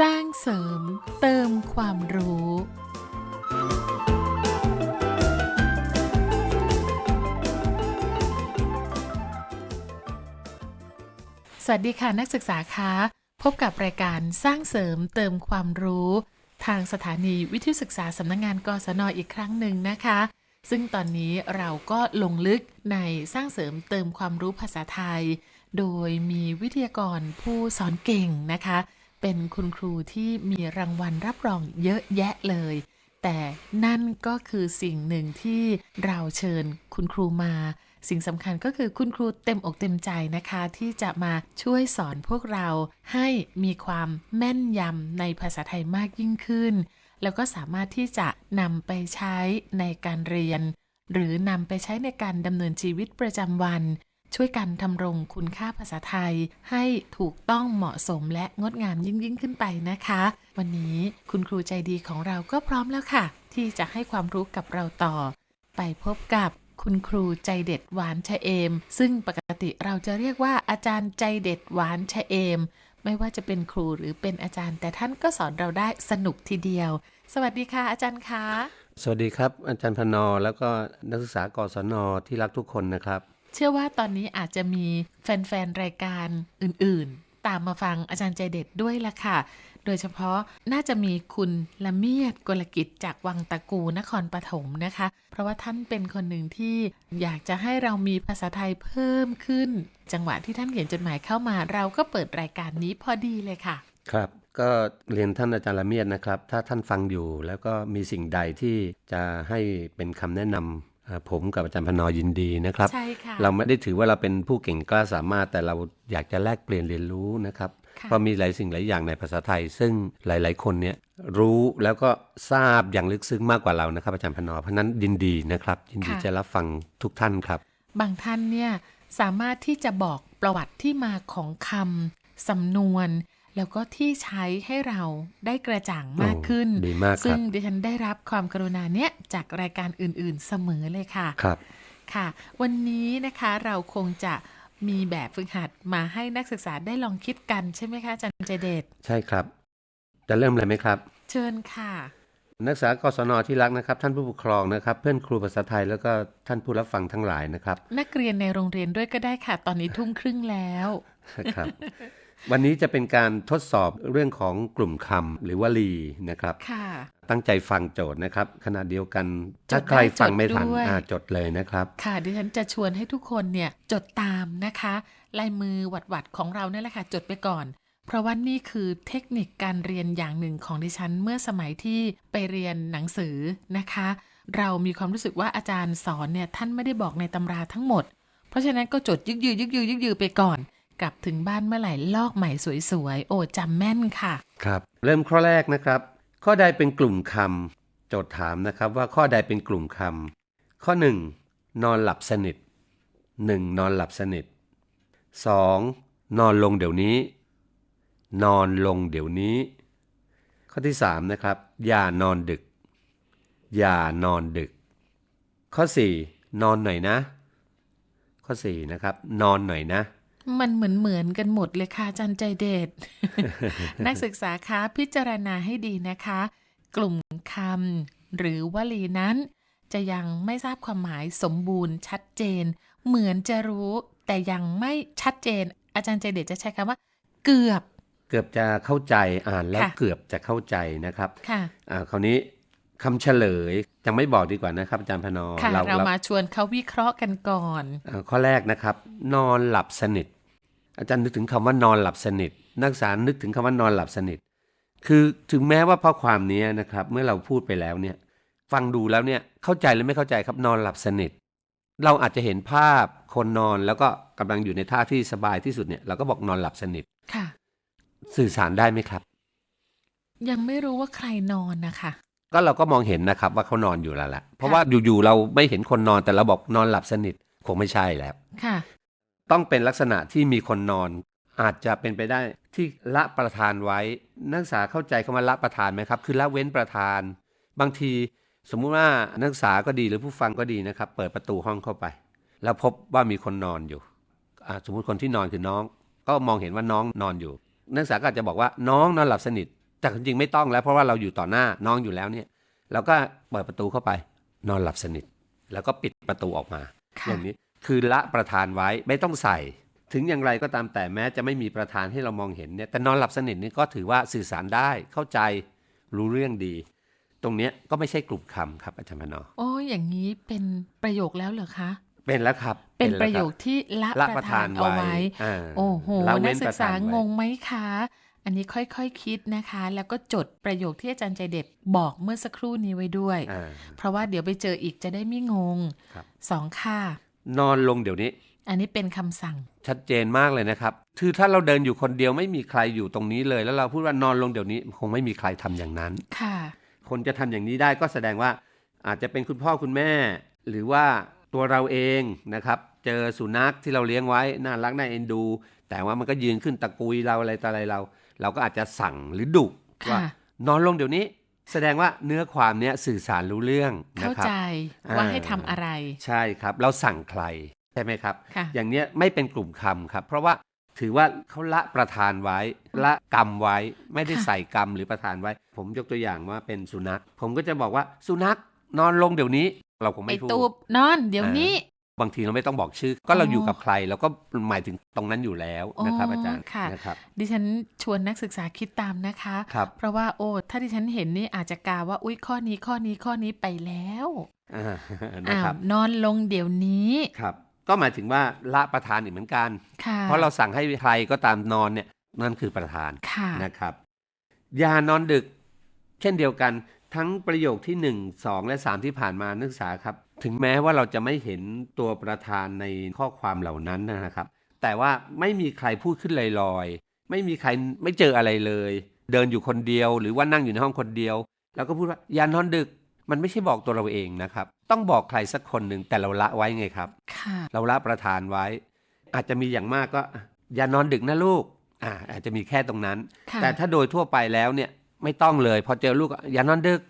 สร้างเสริมเติมความรู้ สวัสดีค่ะนักศึกษาคะ พบกับรายการสร้างเสริมเติมความรู้ ทางสถานีวิทยุศึกษาสำนักงงานกศนอีกครั้งหนึ่งนะคะ ซึ่งตอนนี้เราก็ลงลึกในสร้างเสริมเติมความรู้ภาษาไทย โดยมีวิทยากรผู้สอนเก่งนะคะ เป็นคุณครูที่มีรางวัลรับรองเยอะแยะเลย แต่นั่นก็คือสิ่งหนึ่งที่เราเชิญคุณครูมา สิ่งสำคัญก็คือคุณครูเต็มอกเต็มใจนะคะ ที่จะมาช่วยสอนพวกเราให้มีความแม่นยำในภาษาไทยมากยิ่งขึ้น แล้วก็สามารถที่จะนำไปใช้ในการเรียน หรือนำไปใช้ในการดำเนินชีวิตประจำวัน ช่วยกันทำรงคุณค่าภาษาไทย ให้ถูกต้องเหมาะสมและงดงามยิ่งยิ่งขึ้นไปนะคะ วันนี้คุณครูใจดีของเราก็พร้อมแล้วค่ะ ที่จะให้ความรู้กับเราต่อ ไปพบกับคุณครูใจเด็ดหวานชะเอม ซึ่งปกติเราจะเรียกว่าอาจารย์ใจเด็ดหวานชะเอม ไม่ว่าจะเป็นครูหรือเป็นอาจารย์ แต่ท่านก็สอนเราได้สนุกทีเดียว สวัสดีค่ะอาจารย์คะ สวัสดีครับ อาจารย์พนอแล้วก็นักศึกษากศนที่รักทุกคนนะครับ เชื่อว่าตอนนี้อาจจะมีแฟน ๆ รายการอื่น ๆ ตามมาฟังอาจารย์ใจเด็ดด้วยละค่ะ โดยเฉพาะน่าจะมีคุณละเมียดกลกิจจากวังตะกูนครปฐมนะคะ เพราะว่าท่านเป็นคนหนึ่งที่อยากจะให้เรามีภาษาไทยเพิ่มขึ้น จังหวะที่ท่านเขียนจดหมายเข้ามา เราก็เปิดรายการนี้พอดีเลยค่ะ ครับก็เรียนท่านอาจารย์ละเมียดนะครับ ถ้าท่านฟังอยู่แล้วก็มีสิ่งใดที่จะให้เป็นคำแนะนำเอ่อ ผมกับอาจารย์พนอยินดีนะครับใช่ค่ะเราไม่ได้ถือว่าเราเป็นผู้เก่งกล้าสามารถ แต่เราอยากจะแลกเปลี่ยนเรียนรู้นะครับค่ะเพราะมีหลายสิ่งหลายอย่างในภาษาไทย ซึ่งหลาย ๆ คนเนี่ยรู้แล้วก็ทราบอย่างลึกซึ้งมากกว่าเรานะครับ อาจารย์พนอเพราะฉะนั้นยินดีนะครับ ยินดีจะรับฟังทุกท่านครับ บางท่านเนี่ยสามารถที่จะบอกประวัติที่มาของคำสำนวน แล้วก็ที่ใช้ให้เราได้กระจ่างมากขึ้นโอ้ดีมากครับซึ่งดิฉันได้รับความกรุณาเนี่ยจากรายการอื่นๆเสมอเลยค่ะ ครับ ค่ะ วันนี้นะคะเราคงจะมีแบบฝึกหัดมาให้นักศึกษาได้ลองคิดกันใช่ไหมคะอาจันเจเดตใช่ครับ จะเริ่มเลยไหมครับ เชิญค่ะ นักศึกษากศนที่รักนะครับ ท่านผู้ปกครองนะครับ เพื่อนครูภาษาไทยแล้วก็ท่านผู้รับฟังทั้งหลายนะครับ นักเรียนในโรงเรียนด้วยก็ได้ค่ะ ตอนนี้ทุ่มครึ่งแล้วครับ วันนี้จะเป็นการทดสอบเรื่องของกลุ่มคำหรือวลีนะครับค่ะตั้งใจฟังโจทย์นะครับ ขณะเดียวกันจถ้าดได้ใครฟังไม่ทันจดด้วยอ่าจดเลยนะครับ ค่ะดิฉันจะชวนให้ทุกคนเนี่ยจดตามนะคะลายมือหวัดๆของเราเนี่ยแหละค่ะจดไปก่อน เพราะว่านี่คือเทคนิคการเรียนอย่างหนึ่งของดิฉันเมื่อสมัยที่ไปเรียนหนังสือนะคะ เรามีความรู้สึกว่าอาจารย์สอนเนี่ยท่านไม่ได้บอกในตำราทั้งหมด เพราะฉะนั้นก็จดยึกยือยึกยือยึกยือไปก่อน กลับถึงบ้านเมื่อไหร่ลอกใหม่สวยๆ โอ้จำแม่นค่ะ ครับ เริ่มข้อแรกนะครับ ข้อใดเป็นกลุ่มคำโจทย์ถามนะครับว่าข้อใดเป็นกลุ่มคำข้อ 1 นอนหลับสนิท 1. นอนหลับสนิท 2. นอนลงเดี๋ยวนี้ นอนลงเดี๋ยวนี้ ข้อที่ 3 นะครับ อย่านอนดึก อย่านอนดึก ข้อ 4 นอนหน่อยนะ ข้อ 4 นะครับ นอนหน่อยนะ มันเหมือนเหมือนๆกันหมดเลยค่ะอาจันใจเดชนักศึกษาคะพิจารณาให้ดีนะคะ กลุ่มคำหรือวลีนั้น จะยังไม่ทราบความหมายสมบูรณ์ชัดเจน เหมือนจะรู้แต่ยังไม่ชัดเจน อาจารย์ใจเดชจะใช้คำว่า เกือบ เกือบจะเข้าใจอ่านแล้วค่ะเกือบจะเข้าใจนะครับค่ะอ่าคราวนี้ คำเฉลยยังไม่บอกดีกว่านะครับอาจารย์พนอค่ะเรามาชวนเขาวิเคราะห์กันก่อนอ่าข้อแรกนะครับ นอนหลับสนิท อาจารย์นึกถึงคำว่านอนหลับสนิท นักศึกษานึกถึงคำว่านอนหลับสนิท คือถึงแม้ว่าข้อความนี้นะครับ เมื่อเราพูดไปแล้วเนี่ย ฟังดูแล้วเนี่ยเข้าใจหรือไม่เข้าใจครับนอนหลับสนิท เราอาจจะเห็นภาพคนนอนแล้วก็กำลังอยู่ในท่าที่สบายที่สุดเนี่ยเราก็บอกนอนหลับสนิทค่ะ สื่อสารได้ไหมครับ ยังไม่รู้ว่าใครนอนนะคะ ก็เราก็มองเห็นนะครับว่าเขานอนอยู่แล้วแหละเพราะว่าอยู่ๆเราไม่เห็นคนนอนแต่เราบอกนอนหลับสนิทคงไม่ใช่แล้วค่ะ ต้องเป็นลักษณะที่มีคนนอน อาจจะเป็นไปได้ที่ละประทานไว้ นักศึกษาเข้าใจคำว่าละประทานไหมครับ คือละเว้นประทาน บางทีสมมุติว่านักศึกษาก็ดีหรือผู้ฟังก็ดีนะครับ เปิดประตูห้องเข้าไป แล้วพบว่ามีคนนอนอยู่อ่าสมมุติคนที่นอนคือน้อง ก็มองเห็นว่าน้องนอนอยู่ นักศึกษาก็อาจจะบอกว่าน้องนอนหลับสนิท แต่จริงๆไม่ต้องแล้วเพราะว่าเราอยู่ต่อหน้าน้องอยู่แล้วเนี่ยเราก็เปิดประตูเข้าไป นอนหลับสนิท แล้วก็ปิดประตูออกมาค่ะอย่างนี้คือละประธานไว้ไม่ต้องใส่ ถึงอย่างไรก็ตามแต่แม้จะไม่มีประธานให้เรามองเห็นเนี่ยแต่นอนหลับสนิทนี่ก็ถือว่าสื่อสารได้เข้าใจรู้เรื่องดี ตรงเนี้ยก็ไม่ใช่กลุ่มคำครับอาจารย์พนอโอ้อย่างนี้เป็นประโยคแล้วเหรอคะเป็นแล้วครับ เป็นแล้วประโยคบที่ละละปประระธาธานนเอาไว้ไว้อ่าโอ้โหละนัเว้กนศึปกระษาธานไว้งงไหมคะ อันนี้ค่อยๆคคิดนะคะ แล้วก็จดประโยคที่อาจารย์ใจเด็ดบอกเมื่อสักครู่นี้ไว้ด้วยอ่าเพราะว่าเดี๋ยวไปเจออีกจะได้ไม่งงครับสองค่ะ นอนลงเดี๋ยวนี้ อันนี้เป็นคำสั่ง ชัดเจนมากเลยนะครับ คือถ้าเราเดินอยู่คนเดียวไม่มีใครอยู่ตรงนี้เลย แล้วเราพูดว่านอนลงเดี๋ยวนี้ คงไม่มีใครทำอย่างนั้น ค่ะ คนจะทำอย่างนี้ได้ก็แสดงว่า อาจจะเป็นคุณพ่อคุณแม่ หรือว่าตัวเราเองนะครับ เจอสุนัขที่เราเลี้ยงไว้น่ารักน่าเอ็นดู แต่ว่ามันก็ยืนขึ้นตะกุยเราอะไรต่ออะไรเรา เราก็อาจจะสั่งหรือดุค่ะว่านอนลงเดี๋ยวนี้ แสดงว่าเนื้อความเนี้ยสื่อสารรู้เรื่องนะเข้าครับใจอ่าว่าให้ทำอะไร ใช่ครับ เราสั่งใครใช่ไหมครับค่ะอย่างเนี้ยไม่เป็นกลุ่มคำครับ เพราะว่าถือว่าเขาละประธานไว้ละกรรมไว้ไม่ได้ค่ะใส่กรรมหรือประธานไว้ ผมยกตัวอย่างว่าเป็นสุนัข ผมก็จะบอกว่าสุนัขนอนลงเดี๋ยวนี้ เราคงไอไม่พูตูดบนอนเดี๋ยวนี้ บางทีเราไม่ต้องบอกชื่อ ก็เราอ๋ออยู่กับใครเราก็หมายถึงตรงนั้นอยู่แล้วนะครับอ๋ออาจารย์ค่ะนะครับดิฉันชวนนักศึกษาคิดตามนะคะครับเพราะว่าโอ้ถ้าดิฉันเห็นนี่อาจจะกาว่าอุ้ยข้อนี้ข้อนี้ข้อนี้ไปแล้วอ่านะอ้าควรับนอนลงเดี๋ยวนี้ครับก็หมายถึงว่าละประธานอีกเหมือนกันค่ะเพราะเราสั่งให้ใครก็ตามนอนเนี่ยนั่นคือประธานค่ะนะครับอย่านอนดึก เช่นเดียวกันทั้งประโยคที่ 1 2 และ 3 ที่ผ่านมานักศึกษาครับ ถึงแม้ว่าเราจะไม่เห็นตัวประธานในข้อความเหล่านั้นนะครับ แต่ว่าไม่มีใครพูดขึ้นลอยๆ ไม่มีใครไม่เจออะไรเลย เดินอยู่คนเดียว หรือว่านั่งอยู่ในห้องคนเดียว แล้วก็พูดว่าอย่านอนดึกมันไม่ใช่บอกตัวเราเองนะครับ ต้องบอกใครสักคนหนึ่งแต่เราละไว้ไงครับค่ะเราละประทานไว้ อาจจะมีอย่างมากก็อะอย่านอนดึกนะลูกอ่าอาจจะมีแค่ตรงนั้นค่ะแต่ถ้าโดยทั่วไปแล้วเนี่ยไม่ต้องเลย พอเจอลูกก็อย่านอนดึก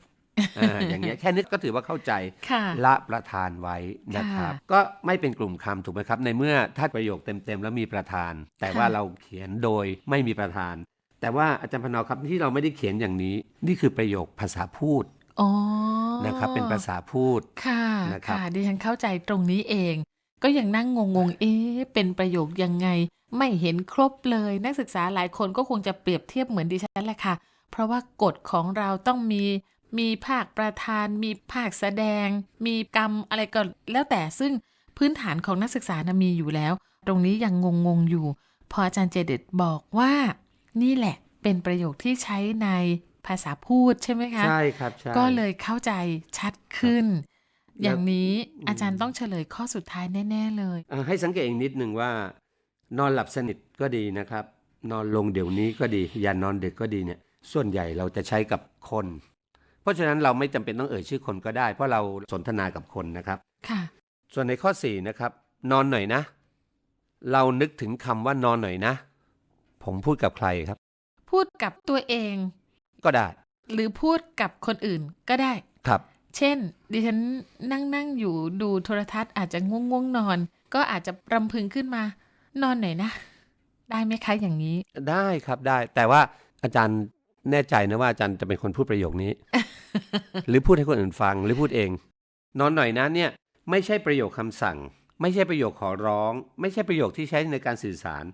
อ่าอย่างเงี้ยแค่นี้ก็ถือว่าเข้าใจค่ะละประทานไว้นะครับค่ะก็ไม่เป็นกลุ่มคำถูกไหมครับ ในเมื่อถ้าประโยคเต็มๆแล้วมีประธาน แต่ว่าค่ะเราเขียนโดยไม่มีประธาน แต่ว่าอาจารย์พนอครับที่เราไม่ได้เขียนอย่างนี้ นี่คือประโยคภาษาพูดอ๋อนะครับเป็นภาษาพูดค่ะนะครับค่ะดิฉันเข้าใจตรงนี้เอง ก็ยังนั่งงงๆเอ๊ะเป็นประโยคยังไง ไม่เห็นครบเลย นักศึกษาหลายคนก็คงจะเปรียบเทียบเหมือนดิฉันแหละค่ะ เพราะว่ากฎของเราต้องมี มีภาคประธาน มีภาคแสดง มีกรรมอะไรก็แล้วแต่ซึ่งพื้นฐานของนักศึกษานะมีอยู่แล้ว ตรงนี้ยังงงๆอยู่ พออาจารย์เจเดตบอกว่า นี่แหละเป็นประโยคที่ใช้ในภาษาพูดใช่ไหมคะใช่ครับใช่ก็เลยเข้าใจชัดขึ้นแล้วอย่างนี้อืมอาจารย์ต้องเฉลยข้อสุดท้ายแน่ ๆ เลยเอ่อให้สังเกตอีกนิดหนึ่งว่า นอนหลับสนิทก็ดีนะครับ นอนลงเดี๋ยวนี้ก็ดี อย่านอนดึกก็ดีเนี่ย ส่วนใหญ่เราจะใช้กับคน เพราะฉะนั้นเราไม่จำเป็นต้องเอ่ยชื่อคนก็ได้ เพราะเราสนทนากับคนนะครับ ค่ะ ส่วนในข้อ4นะครับ นอนหน่อยนะ เรานึกถึงคำว่านอนหน่อยนะ ผมพูดกับใครครับ พูดกับตัวเอง ก็ได้ หรือพูดกับคนอื่นก็ได้ ครับ เช่น ดิฉันนั่งนั่งอยู่ดูโทรทัศน์อาจจะง่วงง่วงๆนอน ก็อาจจะรำพึงขึ้นมา นอนหน่อยนะ ได้ไหมคะอย่างนี้ ได้ครับได้ แต่ว่าอาจารย์ แน่ใจนะว่าอาจารย์จะเป็นคนพูดประโยคนี้ หรือพูดให้คนอื่นฟังหรือพูดเอง นอนหน่อยนะเนี่ย ไม่ใช่ประโยคคำสั่ง ไม่ใช่ประโยคขอร้อง ไม่ใช่ประโยคที่ใช้ในการสื่อสาร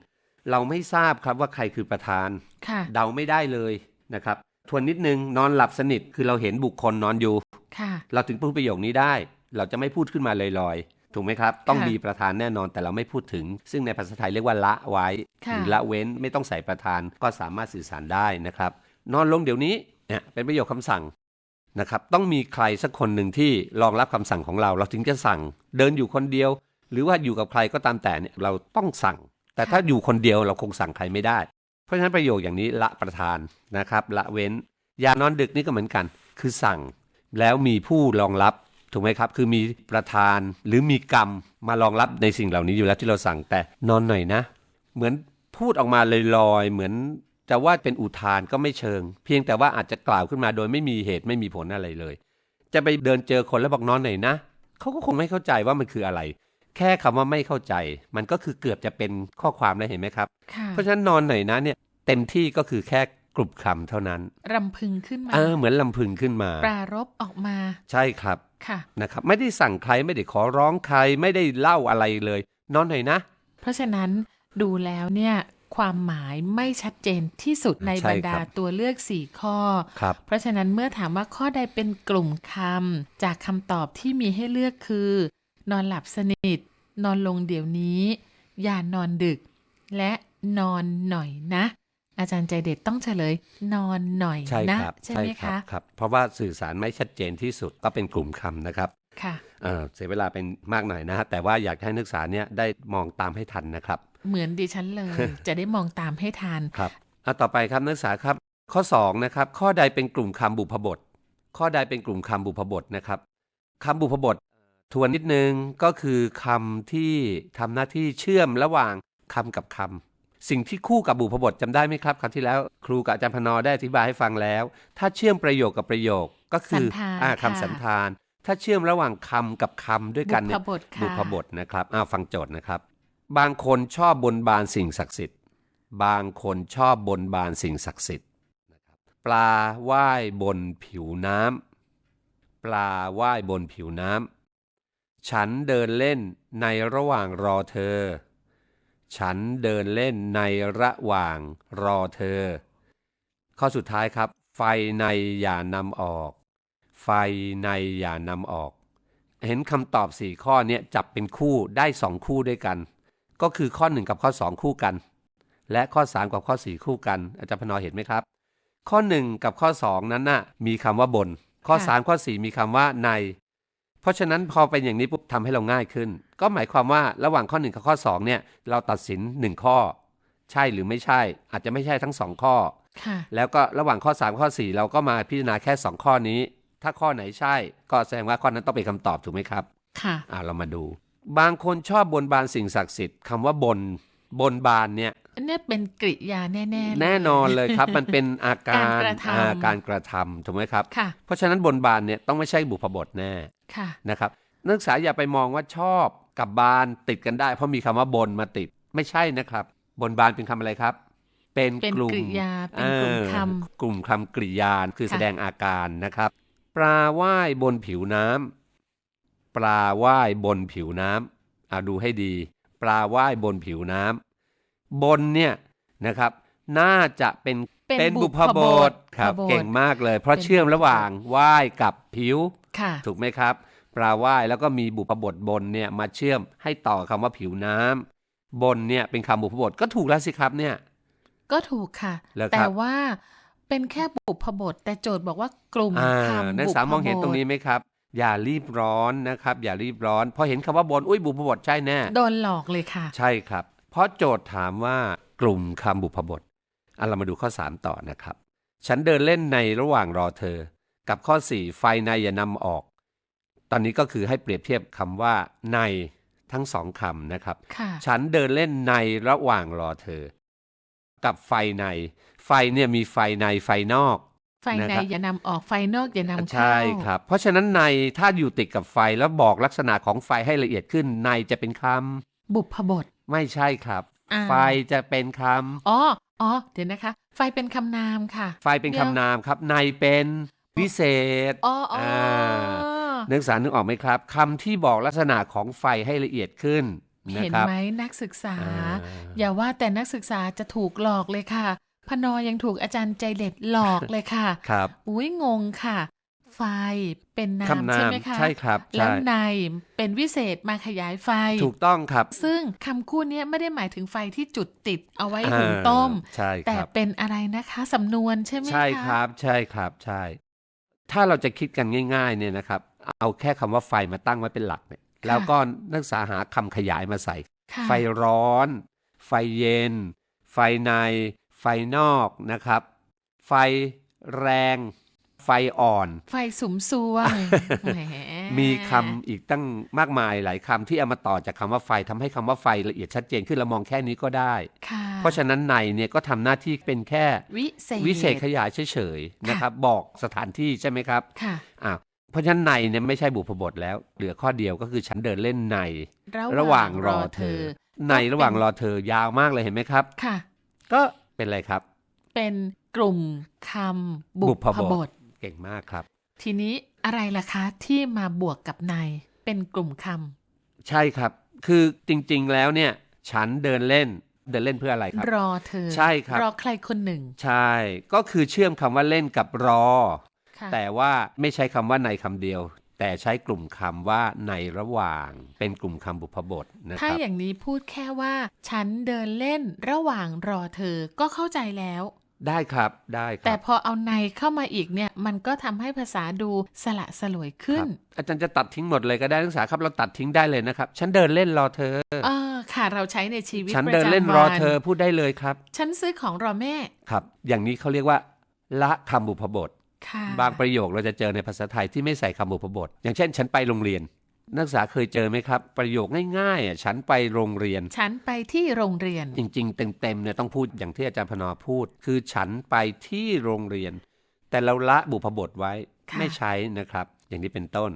เราไม่ทราบครับว่าใครคือประธานค่ะเดาไม่ได้เลยนะครับทวนนิดนึงนอนหลับสนิทคือเราเห็นบุคคลนอนอยู่ค่ะเราถึงพูดประโยคนี้ได้ เราจะไม่พูดขึ้นมาลอยๆถูกไหมครับ ต้องค่ะมีประธานแน่นอนแต่เราไม่พูดถึง ซึ่งในภาษาไทยเรียกว่าละไว้ค่ะหรือละเว้นไม่ต้องใส่ประธานก็สามารถสื่อสารได้นะครับ นอนลงเดี๋ยวนี้เนี่ยเป็นประโยคคำสั่งนะครับต้องมีใครสักคนหนึ่งที่รองรับคำสั่งของเรา เราถึงจะสั่งเดินอยู่คนเดียว หรือว่าอยู่กับใครก็ตามแต่เนี่ยเราต้องสั่ง แต่ถ้าอยู่คนเดียวเราคงสั่งใครไม่ได้ เพราะฉะนั้นประโยคอย่างนี้ละประธานนะครับ ละเว้นอย่านอนดึกนี่ก็เหมือนกัน คือสั่งแล้วมีผู้รองรับถูกไหมครับ คือมีประธานหรือมีกรรมมารองรับในสิ่งเหล่านี้อยู่แล้วที่เราสั่งแต่นอนหน่อยนะ เหมือนพูดออกมาลอยๆเหมือน จะว่าเป็นอุทานก็ไม่เชิง เพียงแต่ว่าอาจจะกล่าวขึ้นมาโดยไม่มีเหตุไม่มีผลอะไรเลย จะไปเดินเจอคนแล้วบอกนอนหน่อยนะเขาก็คงไม่เข้าใจว่ามันคืออะไร แค่คำว่าไม่เข้าใจ มันก็คือเกือบจะเป็นข้อความแล้วเห็นไหมครับค่ะเพราะฉะนั้นนอนหน่อยนะเนี่ยเต็มที่ก็คือแค่กรุบคำเท่านั้นรำพึงขึ้นมาเออเหมือนลำพึงขึ้นมา ปรารบออกมา ใช่ครับค่ะนะครับ ไม่ได้สั่งใครไม่ได้ขอร้องใครไม่ได้เล่าอะไรเลย นอนหน่อยนะ เพราะฉะนั้นดูแล้วเนี่ย ความหมายไม่ชัดเจนที่สุดในใช่บรรดาครับตัวเลือกสี่ข้อครับเพราะฉะนั้นเมื่อถามว่าข้อใดเป็นกลุ่มคำจากคำตอบที่มีให้เลือกคือ นอนหลับสนิท นอนลงเดี๋ยวนี้ อย่านอนดึก และนอนหน่อยนะ อาจารย์ใจเด็ดต้องเฉลย นอนหน่อยใช่นะครับใช่ไหมครัคะครับ เพราะว่าสื่อสารไม่ชัดเจนที่สุดก็เป็นกลุ่มคำนะครับ ค่ะ เอ่อเสียเวลาเป็นมากหน่อยนะฮะแต่ว่าอยากให้นักศึกษาเนี่ยได้มองตามให้ทันนะครับ เหมือนดิฉันเลย จะได้มองตามให้ทันครับอะต่อไปครับนักศึกษาครับ ข้อ2นะครับข้อใดเป็นกลุ่มคำบุพบท ข้อใดเป็นกลุ่มคำบุพบทนะครับคำบุพบททวนนิดนึงก็คือคำที่ทำหน้าที่เชื่อมระหว่างคำกับคำสิ่งที่คู่กับบุพบทจำได้ไหมครับคราวที่แล้วครูกับอาจารย์พนอได้อธิบายให้ฟังแล้ว ถ้าเชื่อมประโยคกับประโยคก็คือสันธานอ่าค่ะคำสันธาน ถ้าเชื่อมระหว่างคำกับคำด้วยกันบุเนี่พยบทค่ะบุพบทนะครับอ้าวฟังโจทย์นะครับ บางคนชอบบนบานสิ่งศักดิ์สิทธิ์ บางคนชอบบนบานสิ่งศักดิ์สิทธิ์นะครับปลาว่ายบนผิวน้ำปลาว่ายบนผิวน้ำฉันเดินเล่นในระหว่างรอเธอ ฉันเดินเล่นในระหว่างรอเธอ ข้อสุดท้ายครับ ไฟในอย่านำออก ไฟในอย่านำออก เห็นคำตอบสี่ข้อเนี้ยจับเป็นคู่ได้สองคู่ด้วยกัน ก็คือข้อ 1 กับข้อ 2 คู่กัน และข้อ 3 กับข้อ 4 คู่กัน อาจารย์พนอเห็นไหมครับ ข้อ 1 กับข้อ 2 นั้นน่ะมีคำว่าบน ข้อค่ะ3ข้อ 4 มีคำว่าใน เพราะฉะนั้นพอเป็นอย่างนี้ปุ๊บทำให้เราง่ายขึ้น ก็หมายความว่าระหว่างข้อ 1 กับข้อ 2 เนี่ยเราตัดสิน 1 ข้อ ใช่หรือไม่ใช่ อาจจะไม่ใช่ทั้ง 2 ข้อค่ะแล้วก็ระหว่างข้อ 3 ข้อ 4 เราก็มาพิจารณาแค่ 2 ข้อนี้ ถ้าข้อไหนใช่ ก็แสดงว่าข้อนั้นต้องเป็นคำตอบถูกไหมครับ ค่ะอ่าเรามาดู บางคนชอบบนบานสิ่งศักดิ์สิทธิ์คำว่าบนบนบานเนี่ยอันเนี้ยเป็นกริยาแน่ๆเลยแน่นอนเลยครับ มันเป็นอาการการกระทำอ่าการกระทำถูกไหมครับค่ะเพราะฉะนั้นบนบานเนี่ยต้องไม่ใช่บุพบทแน่ค่ะนะครับนักศึกษาอย่าไปมองว่าชอบกับบานติดกันได้ เพราะมีคำว่าบนมาติดไม่ใช่นะครับ บนบานเป็นคำอะไรครับเป็นเป็นกลุ่มกริยาเป็นกลุ่มเออคกลุ่มคำกริยาคือค่ะแสดงอาการนะครับป ลาว่ายบนผิวน้ำปลาว่ายบนผิวน้ำอ่าดูให้ดี ปลาว่ายบนผิวน้ำบนเนี่ยนะครับ น่าจะเป็นเป็นบุพบทครับบุพบทเก่งมากเลย เพราะเป็นเชื่อมระหว่างว่ายกับผิวำค่ะถูกไหมครับ ปลาว่ายแล้วก็มีบุพบทบนเนี่ยมาเชื่อมให้ต่อคำว่าผิวน้ำบนเนี่ยเป็นคำบุพบทก็ถูกแล้วสิครับเนี่ย ก็ถูกค่ะแล้วครับแต่ว่า เป็นแค่บุพบท แต่โจทย์บอกว่ากลุ่มอ่าคำนักศึกษามองเห็นตรงนี้ไหมครับอย่ารีบร้อนนะครับ อย่ารีบร้อน พอเห็นคำว่าบนอุ้ยบุพบทใช่แน่โดนหลอกเลยค่ะ ใช่ครับ เพราะโจทย์ถามว่ากลุ่มคำบุพบทอะเรามาดูข้อ 3 ต่อนะครับ ฉันเดินเล่นในระหว่างรอเธอ กับข้อ 4 ไฟในอย่านำออก ตอนนี้ก็คือให้เปรียบเทียบคำว่าในทั้งสองคำนะครับค่ะฉันเดินเล่นในระหว่างรอเธอ กับไฟใน ไฟเนี่ยมีไฟในไฟนอก ไฟในนะครับ อย่านำออกไฟนอกอย่านำเข้า ใช่ครับ เพราะฉะนั้นในถ้าอยู่ติดกับไฟแล้วบอกลักษณะของไฟให้ละเอียดขึ้นในจะเป็นคำบุพบท ไม่ใช่ครับ อ่า ไฟจะเป็นคำอ๋ออ๋อเดี๋ยวนะคะ ไฟเป็นคำนามค่ะ ไฟเป็นเดี๋ยวคำนามครับ ในเป็นวิเศษอ๋ออ๋ออนักศึกษานึกออกไหมครับคำที่บอกลักษณะของไฟให้ละเอียดขึ้นนะเห็นครับ ไหมนักศึกษา อ่า อย่าว่าแต่นักศึกษาจะถูกหลอกเลยค่ะ พนอยังถูกอาจารย์ใจเด็ดหลอกเลยค่ะ ครับ อุ้ยงงค่ะ ไฟเป็นนามคำนาใช่มไหมคะใช่ครับแล้วใช่ในเป็นวิเศษมาขยายไฟ ถูกต้องครับ ซึ่งคำคู่เนี้ยไม่ได้หมายถึงไฟที่จุดติดเอาไว้หุงต้มอ่าใช่คแต่รับเป็นอะไรนะคะสำนวนใช่ไหมคะ ใช่ครับ ใช่ครับ ใช่ ถ้าเราจะคิดกันง่าย ๆ เนี่ยนะครับ เอาแค่คำว่าไฟมาตั้งไว้เป็นหลักเนี่ย แล้วก็นักศึกษาหาคำขยายมาใส่ค่ะไฟร้อน ไฟเย็น ไฟใน ไฟนอกนะครับ ไฟแรง ไฟอ่อน ไฟสุมซวงแหมมีคำอีกตั้งมากมายหลายคำที่เอามาต่อจากคำว่าไฟทำให้คำว่าไฟละเอียดชัดเจนขึ้นเรามองแค่นี้ก็ได้ค่ะเพราะฉะนั้นในเนี่ยก็ทำหน้าที่เป็นแค่วิเศษวิเศษขยายเฉยๆนะครับ บอกสถานที่ใช่ไหมครับค่ะอ่าเพราะฉะนั้นในเนี่ยไม่ใช่บุพบทแล้ว เหลือข้อเดียวก็คือฉันเดินเล่นใน ระหว่างรอเธอ ในระหว่างรอเธอยาวมากเลยเห็นไหมครับ ค่ะ ก็ เป็นอะไรครับ เป็นกลุ่มคำบุบุพพบทบท เก่งมากครับ ทีนี้อะไรล่ะคะที่มาบวกกับใน เป็นกลุ่มคใช่ครับ คือจริงๆแล้วเนี่ย ฉันเดินเล่นเดินเล่นเพื่ออะไรครับำรอเธอ ใช่ครับ รอใครคนหนึ่ง ใช่ ก็คือเชื่อมคำว่าเล่นกับรอค่ะแต่ว่าไม่ใช้คำว่าในคำเดียว แต่ใช้กลุ่มคำว่าในระหว่าง เป็นกลุ่มคำบุพบทนะคถ้ารับอย่างนี้พูดแค่ว่า ฉันเดินเล่นระหว่างรอเธอก็เข้าใจแล้ว ได้ครับได้คแต่รับพอเอาในเข้ามาอีกเนี่ย มันก็ทำให้ภาษาดูสละสลวยขึ้คนรับอาจารย์จะตัดทิ้งหมดเลยก็ได้นักศึกษาครับ เราตัดทิ้งได้เลยนะครับ ฉันเดินเล่นรอเธอเออค่ะ เราใช้ในชีวิตฉันประเดินเล่นจำรวัอเธอพูดได้เลยครับ ฉันซื้อของรอแม่ครับ อย่างนี้เขาเรียกว่า ละคำบุพบทค่ะ บางประโยคเราจะเจอในภาษาไทยที่ไม่ใส่คำบุพบท อย่างเช่น ฉันไปโรงเรียน นักศึกษาเคยเจอไหมครับ ประโยคง่ายๆอะฉันไปโรงเรียน ฉันไปที่โรงเรียน จริง ๆ เต็มๆเนี่ยต้องพูดอย่างที่อาจารย์พนอพูด คือฉันไปที่โรงเรียน แต่เราละบุพบทไว้ค่ะไม่ใช้นะครับ อย่างนี้เป็นต้น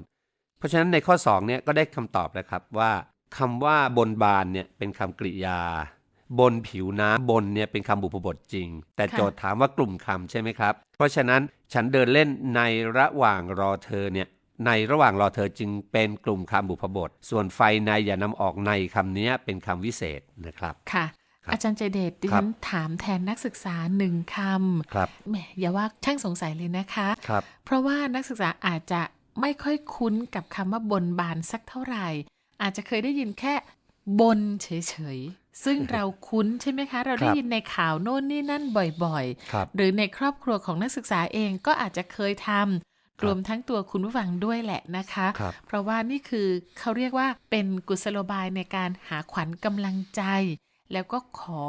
เพราะฉะนั้นในข้อ2เนี่ยก็ได้คำตอบแล้วครับว่าคำว่าบนบานเนี่ยเป็นคำกริยา บนผิวน้ำบนเนี่ยเป็นคำบุพบทจริง แต่โจทย์ถามว่ากลุ่มคำใช่ไหมครับ เพราะฉะนั้นฉันเดินเล่นในระหว่างรอเธอเนี่ยในระหว่างรอเธอจึงเป็นกลุ่มคำบุพบท ส่วนไฟในอย่านำออกในคำนี้เป็นคำวิเศษนะครับค่ะครับอาจารย์ใจเดชดิครัฉับนถามแทนนักศึกษาหนึ่งคครับำแหมอย่าว่าช่างสงสัยเลยนะคะครับเพราะว่านักศึกษาอาจจะไม่ค่อยคุ้นกับคำว่าบนบานสักเท่าไหร่ อาจจะเคยได้ยินแค่บนเฉยๆ ซึ่งเราคุ้นใช่ไหมคะ เราได้ครับยินในข่าวโน่นนี่นั่นบ่อยครับๆหรือในครอบครัวของนักศึกษาเองก็อาจจะเคยทำรวมทั้งตัวคุณผู้ฟังด้วยแหละนะคะครับเพราะว่านี่คือเขาเรียกว่าเป็นกุศโลบายในการหาขวัญกำลังใจ แล้วก็ขอ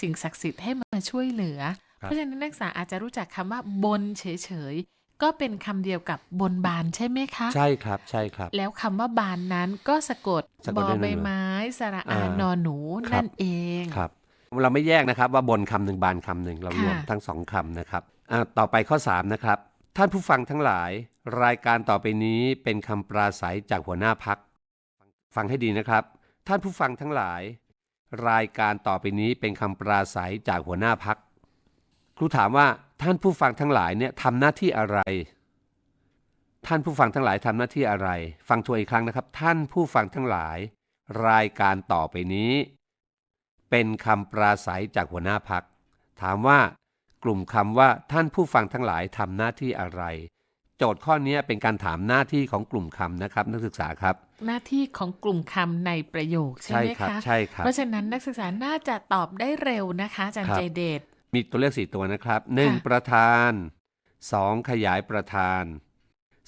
สิ่งศักดิ์สิทธิ์ให้มาช่วยเหลือครับเพราะฉะนั้นนักศึกษาอาจจะรู้จักคำว่าบนเฉยๆ ก็เป็นคำเดียวกับบนบานใช่ไหมคะ ใช่ครับใช่ครับ แล้วคำว่าบานนั้นก็สะกดสะบกดอด้วยใบนั่นเลยไม้ สระอาอ่านอนหนูครับนั่นเองครับเราไม่แยกนะครับว่าบนคำหนึ่งบานคำหนึ่งเรารวมค่ะทั้งสองคำนะครับอ่าต่อไปข้อ 3 นะครับ ท่านผู้ฟังทั้งหลาย รายการต่อไปนี้เป็นคำปราศัยจากหัวหน้าพัก ฟังให้ดีนะครับ ท่านผู้ฟังทั้งหลาย รายการต่อไปนี้เป็นคำปราศัยจากหัวหน้าพัก ครูถามว่าท่านผู้ฟังทั้งหลายเนี่ยทำหน้าที่อะไร ท่านผู้ฟังทั้งหลายทำหน้าที่อะไร ฟังทัวร์อีกครั้งนะครับ ท่านผู้ฟังทั้งหลาย รายการต่อไปนี้ เป็นคำปราศัยจากหัวหน้าพัก ถามว่ากลุ่มคำว่าท่านผู้ฟังทั้งหลายทำหน้าที่อะไร โจทย์ข้อนี้เป็นการถามหน้าที่ของกลุ่มคำนะครับ นักศึกษาครับ หน้าที่ของกลุ่มคำในประโยคใช่ใช่ไหมครับคะใช่ครับเพราะฉะนั้นนักศึกษาน่าจะตอบได้เร็วนะคะอาจารย์ครับใจเดช มีตัวเลือกสี่ตัวนะครับหนึ่งค่ะประธานสองขยายประธาน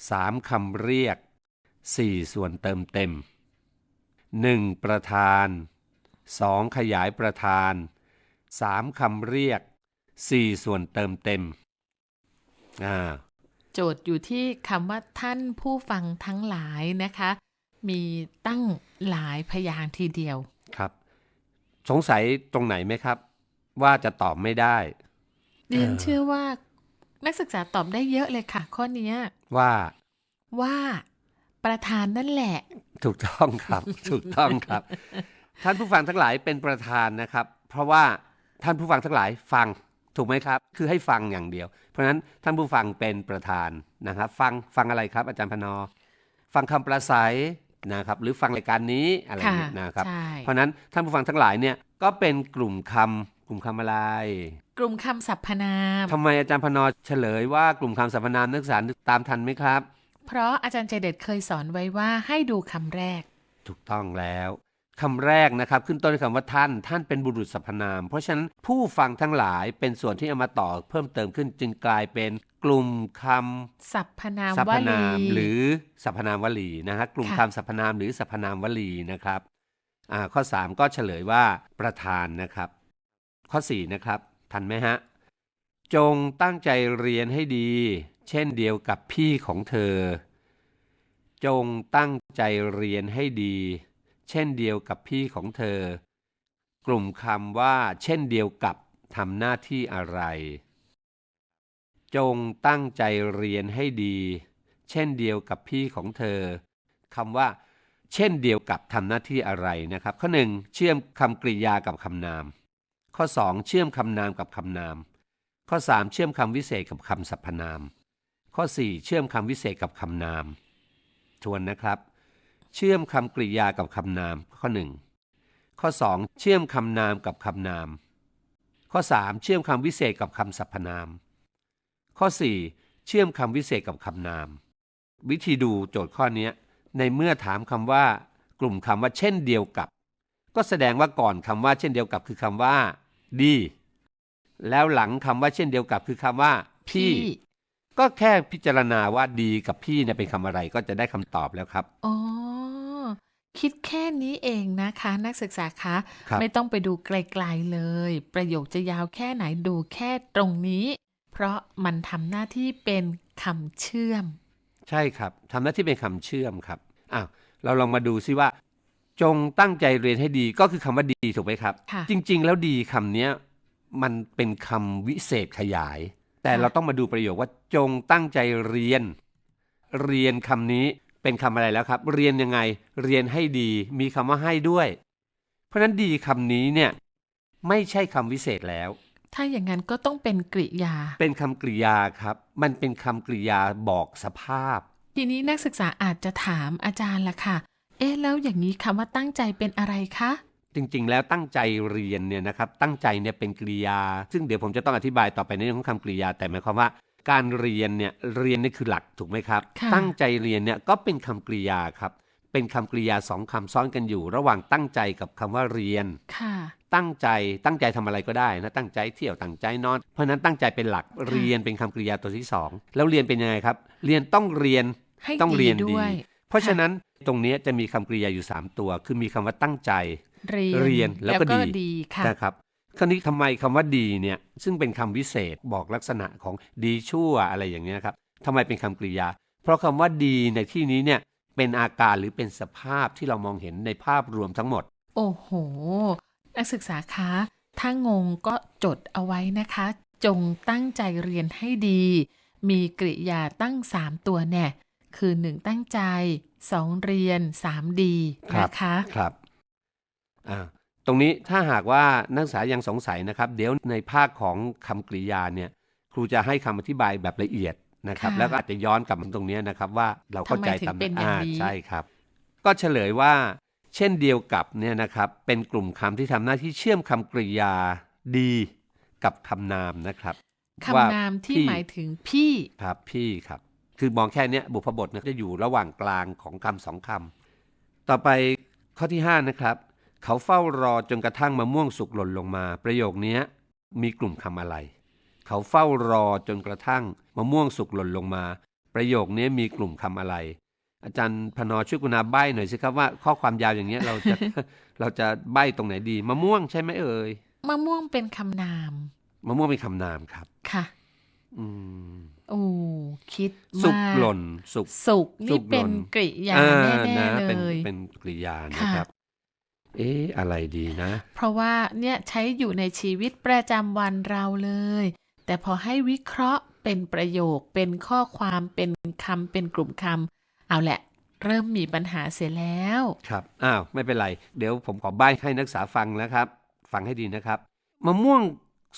สามคำเรียกสี่ส่วนเติมเต็มหนึ่งประธานสองขยายประธานสามคำเรียกสี่ส่วนเติมเต็มอ่าโจทย์อยู่ที่คำว่าท่านผู้ฟังทั้งหลายนะคะ มีตั้งหลายพยางค์ทีเดียวครับ สงสัยตรงไหนไหมครับ ว่าจะตอบไม่ได้เรียนเออเชื่อว่านักศึกษาตอบได้เยอะเลยค่ะ ข้อเนี้ยว่าว่าประธานนั่นแหละ ถูกต้องครับ ถูกต้องครับ ท่านผู้ฟังทั้งหลายเป็นประธานนะครับ เพราะว่าท่านผู้ฟังทั้งหลายฟังถูกไหมครับ คือให้ฟังอย่างเดียว เพราะฉะนั้นท่านผู้ฟังเป็นประธานนะครับ ฟังฟังอะไรครับ อาจารย์พนอ ฟังคำประสัยนะครับ หรือฟังรายการนี้อะไรอย่างนี้ค่ะนะครับใช่เพราะฉะนั้นท่านผู้ฟังทั้งหลายเนี่ยก็เป็นกลุ่มคำก ลุ่มคำอะไร กลุ่มคำสรรพนามทำไมอาจารย์พนอเฉลยว่ากลุ่มคำสรรพนามนักศึกษาตามทันไหมครับ เพราะอาจารย์ใจเด็ดเคยสอนไว้ว่าให้ดูคำแรก ถูกต้องแล้วคำแรกนะครับขึ้นต้นด้วยคำว่าท่าน ท่านเป็นบุรุษสรรพนาม เพราะฉะนั้นผู้ฟังทั้งหลายเป็นส่วนที่เอามาต่อเพิ่มเติมขึ้นจึงกลายเป็นกลุ่มคสรรพนามำสรรวพลีนามหรือสรรพนามวลีนะฮะกลุ่มค่ะคำสรรพนามหรือสรรพนามวลีนะครับอ่าข้อ 3 ก็เฉลยว่าประธานนะครับ ข้อ 4 นะครับ ทันไหมฮะ จงตั้งใจเรียนให้ดี เช่นเดียวกับพี่ของเธอ จงตั้งใจเรียนให้ดี เช่นเดียวกับพี่ของเธอ กลุ่มคำว่า เช่นเดียวกับทำหน้าที่อะไร จงตั้งใจเรียนให้ดี เช่นเดียวกับพี่ของเธอคำว่า เช่นเดียวกับทำหน้าที่อะไรนะครับ ข้อหนึ่งเชื่อมคำกริยากับคำนาม ข้อ 2 เชื่อมคำนามกับคำนาม ข้อ 3 เชื่อมคำวิเศษกับคำสรรพนาม ข้อ 4 เชื่อมคำวิเศษกับคำนาม ทวนนะครับ เชื่อมคำกริยากับคำนาม ข้อ 1 ข้อ 2 เชื่อมคำนามกับคำนาม ข้อ 3 เชื่อมคำวิเศษกับคำสรรพนาม ข้อ 4 เชื่อมคำวิเศษกับคำนาม วิธีดูโจทย์ข้อนี้ในเมื่อถามคำว่ากลุ่มคำว่าเช่นเดียวกับ ก็แสดงว่าก่อนคำว่าเช่นเดียวกับคือคำว่า ดี แล้วหลังคำว่าเช่นเดียวกับคือคำว่า พี่ ก็แค่พิจารณาว่าดีกับพี่เนี่ยเป็นคำอะไรก็จะได้คำตอบแล้วครับอ๋อคิดแค่นี้เองนะคะ นักศึกษาคะครับไม่ต้องไปดูไกลๆเลย ประโยคจะยาวแค่ไหนดูแค่ตรงนี้ เพราะมันทำหน้าที่เป็นคำเชื่อม ใช่ครับทำหน้าที่เป็นคำเชื่อมครับอ้าวเราลองมาดูซิว่า จงตั้งใจเรียนให้ดีก็คือคำว่าดีถูกไหมครับค่ะจริง ๆ แล้วดีคำเนี้ยมันเป็นคำวิเศษขยาย แต่ค่ะเราต้องมาดูประโยคว่าจงตั้งใจเรียน เรียนคำนี้เป็นคำอะไรแล้วครับ เรียนยังไงเรียนให้ดี มีคำว่าให้ด้วย เพราะฉะนั้นดีคำนี้เนี่ยไม่ใช่คำวิเศษแล้ว ถ้าอย่างนั้นก็ต้องเป็นกริยา เป็นคำกริยาครับ มันเป็นคำกริยาบอกสภาพ ทีนี้นักศึกษาอาจจะถามอาจารย์ล่ะค่ะ เอ๊ะแล้วอย่างนี้คำว่าตั้งใจเป็นอะไรคะ จริงๆ แล้วตั้งใจเรียนเนี่ยนะครับ ตั้งใจเนี่ยเป็นกริยา ซึ่งเดี๋ยวผมจะต้องอธิบายต่อไปในเรื่องของคำกริยา แต่หมายความว่า การเรียนเนี่ยเรียนนี่คือหลักถูกไหมครับค่ะตั้งใจเรียนเนี่ยก็เป็นคำกริยาครับเป็นคำกริยาสองคำซ้อนกันอยู่ ระหว่างตั้งใจกับคำว่าเรียน ค่ะ ตั้งใจ ตั้งใจทำอะไรก็ได้นะ ตั้งใจเที่ยว ตั้งใจนอน เพราะฉะนั้นตั้งใจเป็นหลัก เรียนเป็นคำกริยาตัวที่สอง แล้วเรียนเป็นยังไงครับ เรียนต้องเรียนให้ต้องดีเรียนด้ดีวยเพราะฉะนั้น ตรงเนี้ยจะมีคำกริยาอยู่ 3 ตัว คือมีคำว่าตั้งใจ เรียนเรียนแล้วก็ดีดีค่ะนะครับคราวนี้ทำไมคำว่าดีเนี่ยซึ่งเป็นคำวิเศษบอกลักษณะของดีชั่วอะไรอย่างเงี้ยครับทำไมเป็นคำกริยา เพราะคำว่าดีในที่นี้เนี่ยเป็นอาการหรือเป็นสภาพที่เรามองเห็นในภาพรวมทั้งหมด โอ้โห นักศึกษาคะ ถ้างงก็จดเอาไว้นะคะ จงตั้งใจเรียนให้ดี มีกริยาตั้ง 3 ตัวแน่ คือ 1 ตั้งใจ 2เรียน3ดีครับนะคะครับอ่าตรงนี้ถ้าหากว่านักศึกษายังสงสัยนะครับ เดี๋ยวในภาคของคำกริยาเนี่ย ครูจะให้คำอธิบายแบบละเอียดนะครับค่ะแล้วก็อาจจะย้อนกลับมาตรงเนี้ยนะครับ ว่าเราเข้าใจทำไมถึงตามเป็นอย่างนี้ใช่ครับ ก็เฉลยว่า เช่นเดียวกับเนี่ยนะครับ เป็นกลุ่มคำที่ทำหน้าที่เชื่อมคำกริยาดีกับคำนามนะครับคำนามที่พี่หมายถึงพี่ครับพี่ครับ คือมองแค่เนี้ยบุพบทเนี่ยจะอยู่ระหว่างกลางของคำสองคำต่อไปข้อที่ 5 นะครับ เขาเฝ้ารอจนกระทั่งมะม่วงสุกหล่นลงมา ประโยคเนี้ยมีกลุ่มคำอะไร เขาเฝ้ารอจนกระทั่งมะม่วงสุกหล่นลงมา ประโยคนี้มีกลุ่มคำอะไร อาจารย์พนอช่วยกรุณาใบ้หน่อยสิครับว่าข้อความยาวอย่างเงี้ยเราจะเราจะใบ้ตรงไหนดีมะม่วงใช่ไหมเอ่ยมะม่วงเป็นคำนามมะม่วงเป็นคำนามครับ ค่ะ อืม โอ้คิดสุกมากหล่นสุกสุกสุนี่กหล่นเป็นกริยาอ่าแน่นะๆเป็นเลยเป็นกริยาค่ะนะครับ เอ๊ะอะไรดีนะ เพราะว่าเนี่ยใช้อยู่ในชีวิตประจำวันเราเลย แต่พอให้วิเคราะห์เป็นประโยคเป็นข้อความเป็นคำเป็นกลุ่มคำเอาแหละ เริ่มมีปัญหาเสียแล้ว ครับอ้าวไม่เป็นไร เดี๋ยวผมขอใบ้ให้นักศึกษาฟังนะครับ ฟังให้ดีนะครับมะม่วง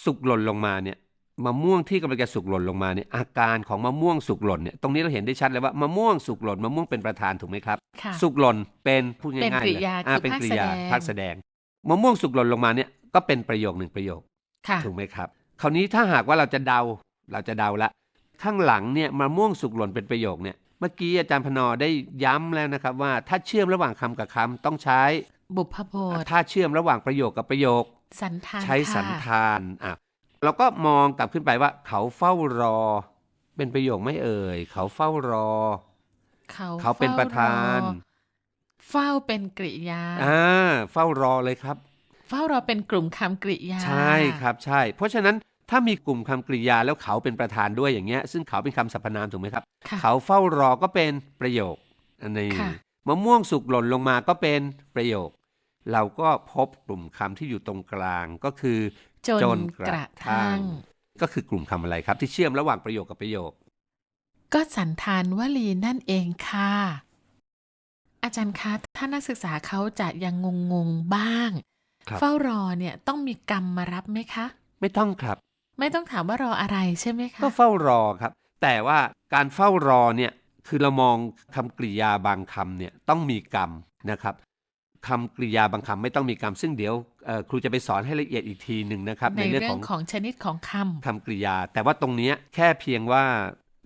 สุกหล่นลงมาเนี่ย มะม่วงที่กำลังจะสุกหล่นลงมาเนี่ยอาการของมะม่วงสุกหล่นเนี่ยตรงนี้เราเห็นได้ชัดเลยว่ามะม่วงสุกหล่นมะม่วงเป็นประธานถูกไหมครับค่ะสุกหล่นเป็นพูดง่ายๆเป็นกริยาเลยอ่าคือเป็นกริยาภาภาคคแสแสดดงงมะม่วงสุกหล่นลงมาเนี่ยก็เป็นประโยคหนึ่งประโยคค่ะถูกไหมครับ คราวนี้ถ้าหากว่าเราจะเดาเราจะเดาละ ข้างหลังเนี่ยมะม่วงสุกหล่นเป็นประโยคเนี่ยเมื่อกี้อาจารย์พนอได้ย้ำแล้วนะครับว่าถ้าเชื่อมระหว่างคำกับคำต้องใช้บุพพจน์ถ้าเชื่อมระหว่างประโยคกับประโยค สันทานใช้สันค่ะธานอะ เราก็มองกลับขึ้นไปว่า เขาเฝ้ารอ เป็นประโยคไม่เอ่ย เขาเฝ้ารอ เขาเขาเป็นประธานเฝ้รอเฝ้าเป็นกริยาอ่าเฝ้ารอเลยครับ เฝ้ารอเป็นกลุ่มคำกริยา ใช่ครับใช่ เพราะฉะนั้นถ้ามีกลุ่มคำกริยาแล้วเขาเป็นประธานด้วยอย่างเงี้ย ซึ่งเขาเป็นคำสรรพนามถูกไหมครับค่ะเขาเฝ้ารอก็เป็นประโยคอันนี้ค่ะมะม่วงสุกหล่นลงมาก็เป็นประโยค เราก็พบกลุ่มคำที่อยู่ตรงกลางก็คือ จนจนกกระระทั่ทั่งงก็คือกลุ่มคำอะไรครับ ที่เชื่อมระหว่างประโยคกับประโยค ก็สันธานวลีนั่นเองค่ะ อาจารย์คะถ้านักศึกษาเขาจะยังงงๆบ้างครับเฝ้ารอเนี่ยต้องมีกรรมมารับไหมคะ ไม่ต้องครับ ไม่ต้องถามว่ารออะไรใช่ไหมคะ ก็เฝ้ารอครับ แต่ว่าการเฝ้ารอเนี่ยคือเรามองคำกริยาบางคำเนี่ยต้องมีกรรมนะครับ คำกริยาบางคำไม่ต้องมีกรรมซึ่งเดี๋ยวเอ่อครูจะไปสอนให้ละเอียดอีกทีหนึ่งนะครับ ในในเรื่องเรื่ขอองงของชนิดของคคำกริยา แต่ว่าตรงเนี้ยแค่เพียงว่า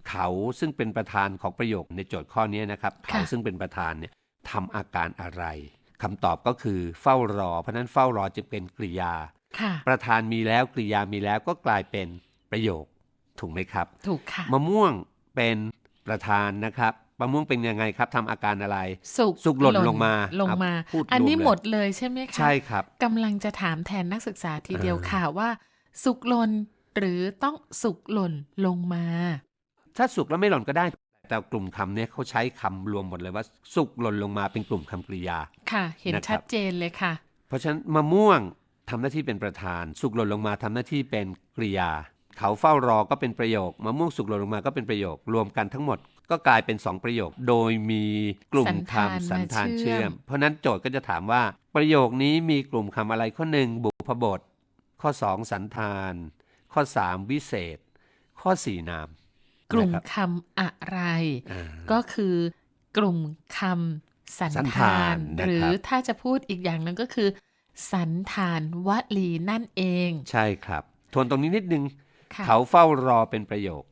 เขาซึ่งเป็นประธานของประโยคในโจทย์ข้อนี้นะครับ เขาซึ่งเป็นประธานเนี่ยทำอาการอะไรคำตอบก็คือเฝ้ารอ เพราะฉะนั้นเฝ้ารอจึงเป็นกริยาำค่ะประธานมีแล้วกริยามีแล้วก็กลายเป็นประโยคถูกไหมครับ ถูกค่ะมะม่วงเป็นประธานนะครับ มะม่วงเป็นยังไงครับทำอาการอะไร สุกสุกหล่นลงมาลงมาอะพูดอันนี้รวมเลยหมดเลยใช่ไหมคะใช่ครับกำลังจะถามแทนนักศึกษาทีเดียวเออค่ะว่า สุกหล่นหรือต้องสุกหล่นลงมา ถ้าสุกแล้วไม่หล่นก็ได้ แต่กลุ่มคำเนี้ยเขาใช้คำรวมหมดเลยว่า สุกหล่นลงมาเป็นกลุ่มคำกริยา ค่ะ เห็นนะครับชัดเจนเลยค่ะ เพราะฉะนั้นมะม่วงทำหน้าที่เป็นประธาน สุกหล่นลงมาทำหน้าที่เป็นกริยา เขาเฝ้ารอก็เป็นประโยคมะม่วงสุกหล่นลงมาก็เป็นประโยค รวมกันทั้งหมด ก็กลายเป็นสองประโยค โดยมีกลุ่มสันธานคำสันธานมาเชื่เชื่ออมมเพราะฉะนั้นโจทย์ก็จะถามว่าประโยคนี้มีกลุ่มคำอะไรข้อหนึ่งบุพบท ข้อสองสันธาน ข้อสามวิเศษ ข้อสี่นาม กลุ่มนะครับคำอะไรอ่าก็คือกลุ่มคำสันสันธาธานนนะครับหรือถ้าจะพูดอีกอย่างหนึงก็คือ สันธานวลีนั่นเอง ใช่ครับ ทวนตรงนี้นิดนึงค่ะเขาเฝ้ารอเป็นประโยค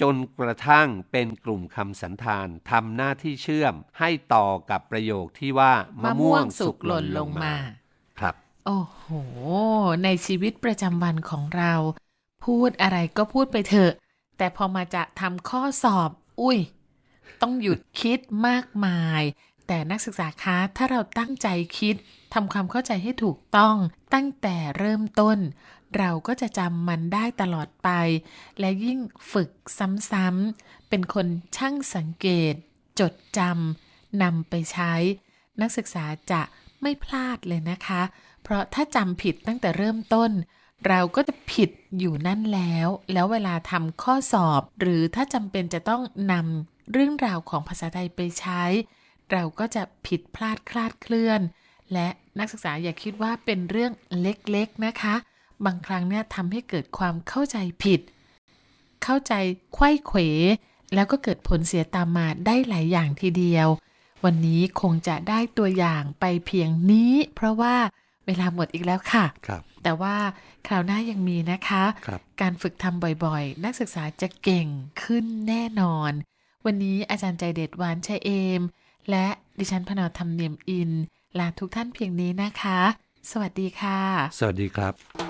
จนกระทั่งเป็นกลุ่มคำสันธานทำหน้าที่เชื่อมให้ต่อกับประโยคที่ว่ามะม่วงสุกหล่นลงมา ครับ โอ้โห ในชีวิตประจำวันของเรา พูดอะไรก็พูดไปเถอะ แต่พอมาจะทำข้อสอบ อุ้ย ต้องหยุดคิดมากมาย แต่นักศึกษาคะ ถ้าเราตั้งใจคิดทำความเข้าใจให้ถูกต้องตั้งแต่เริ่มต้น เราก็จะจำมันได้ตลอดไป และยิ่งฝึกซ้ำๆเป็นคนช่างสังเกต จดจำนำไปใช้ นักศึกษาจะไม่พลาดเลยนะคะ เพราะถ้าจำผิดตั้งแต่เริ่มต้น เราก็จะผิดอยู่นั่นแล้ว แล้วเวลาทำข้อสอบ หรือถ้าจำเป็นจะต้องนำเรื่องราวของภาษาไทยไปใช้ เราก็จะผิดพลาดคลาดเคลื่อน และนักศึกษาอย่าคิดว่าเป็นเรื่องเล็กๆนะคะ บางครั้งเนี่ยทำให้เกิดความเข้าใจผิด เข้าใจไขว้เขว แล้วก็เกิดผลเสียตามมาได้หลายอย่างทีเดียว วันนี้คงจะได้ตัวอย่างไปเพียงนี้ เพราะว่าเวลาหมดอีกแล้วค่ะครับแต่ว่าคราวหน้ายังมีนะคะครับการฝึกทำบ่อยๆ นักศึกษาจะเก่งขึ้นแน่นอน วันนี้อาจารย์ใจเด็ดหวานชัยเอม และดิฉันพนาวธรรมเนียมอิน ลาทุกท่านเพียงนี้นะคะ สวัสดีค่ะ สวัสดีครับ